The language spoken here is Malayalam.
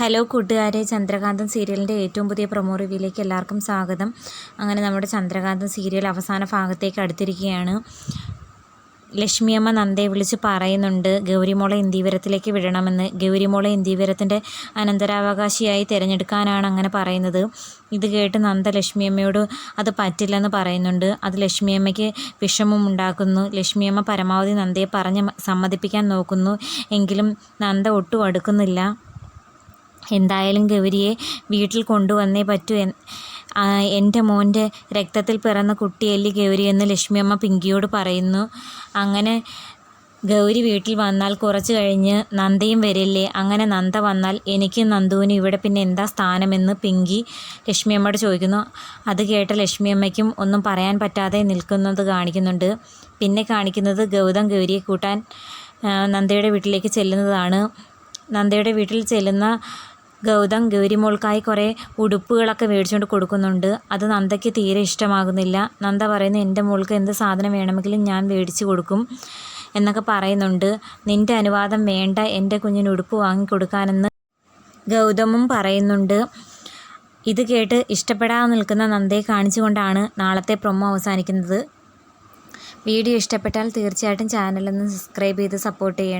ഹലോ കൂട്ടുകാരെ ചന്ദ്രകാന്തം സീരിയലിന്റെ ഏറ്റവും പുതിയ പ്രൊമോ റിവ്യൂയിലേക്ക് എല്ലാവർക്കും സ്വാഗതം. അങ്ങനെ നമ്മുടെ ചന്ദ്രകാന്തം സീരിയൽ അവസാന ഭാഗത്തേക്ക് അടുത്തിരിക്കുകയാണ്. ലക്ഷ്മിയമ്മ നന്ദയെ വിളിച്ച് പറയുന്നുണ്ട് ഗൗരിമോളെ ഇന്ദീവരത്തിലേക്ക് വിടണമെന്ന്. ഗൗരിമോളെ ഇന്ദീവരത്തിന്റെ അനന്തരാവകാശിയായി തിരഞ്ഞെടുക്കാനാണ് അങ്ങനെ പറയുന്നത്. ഇത് കേട്ട് നന്ദ ലക്ഷ്മിയമ്മയോട് അത് പറ്റില്ലെന്ന് പറയുന്നുണ്ട്. അത് ലക്ഷ്മിയമ്മയ്ക്ക് വിഷമം ഉണ്ടാക്കുന്നു. ലക്ഷ്മിയമ്മ പരമാവധി നന്ദയെ പറഞ്ഞ് സമ്മതിപ്പിക്കാൻ നോക്കുന്നു. എങ്കിലും നന്ദ ഒട്ടും അടുക്കുന്നില്ല. എന്തായാലും ഗൗരിയെ വീട്ടിൽ കൊണ്ടുവന്നേ പറ്റൂ എന്റെ മോന്റെ രക്തത്തിൽ പിറന്ന കുട്ടിയല്ലി ഗൗരി എന്ന് ലക്ഷ്മിയമ്മ പിങ്കിയോട് പറയുന്നു. അങ്ങനെ ഗൗരി വീട്ടിൽ വന്നാൽ കുറച്ച് കഴിഞ്ഞ് നന്ദയും വരില്ലേ? അങ്ങനെ നന്ദ വന്നാൽ എനിക്ക് നന്ദുവിന് ഇവിടെ പിന്നെ എന്താ സ്ഥാനമെന്ന് പിങ്കി ലക്ഷ്മിയമ്മയോട് ചോദിക്കുന്നു. അത് കേട്ട ലക്ഷ്മിയമ്മയ്ക്കും ഒന്നും പറയാൻ പറ്റാതെ നിൽക്കുന്നത് കാണിക്കുന്നുണ്ട്. പിന്നെ കാണിക്കുന്നത് ഗൗതം ഗൗരിയെ കൂട്ടാൻ നന്ദയുടെ വീട്ടിലേക്ക് ചെല്ലുന്നതാണ്. നന്ദയുടെ വീട്ടിൽ ചെല്ലുന്ന ഗൗതം ഗൗരിമോൾക്കായി കുറേ ഉടുപ്പുകളൊക്കെ മേടിച്ചുകൊണ്ട് കൊടുക്കുന്നുണ്ട്. അത് നന്ദയ്ക്ക് തീരെ ഇഷ്ടമാകുന്നില്ല. നന്ദ പറയുന്നു എന്റെ മോൾക്ക് എന്ത് സാധനം വേണമെങ്കിലും ഞാൻ മേടിച്ചു കൊടുക്കും എന്നൊക്കെ പറയുന്നുണ്ട്. നിന്റെ അനുവാദം വേണ്ട. എന്റെ കുഞ്ഞിന് ഉടുപ്പ് വാങ്ങിക്കൊടുക്കാനെന്ന് ഗൗതമും പറയുന്നുണ്ട്. ഇത് കേട്ട് ഇഷ്ടപ്പെടാതെ നിൽക്കുന്ന നന്ദയെ കാണിച്ചുകൊണ്ടാണ് നാളത്തെ പ്രൊമോ അവസാനിക്കുന്നത്. വീഡിയോ ഇഷ്ടപ്പെട്ടാൽ തീർച്ചയായിട്ടും ചാനലൊന്ന് സബ്സ്ക്രൈബ് ചെയ്ത് സപ്പോർട്ട് ചെയ്യണേ.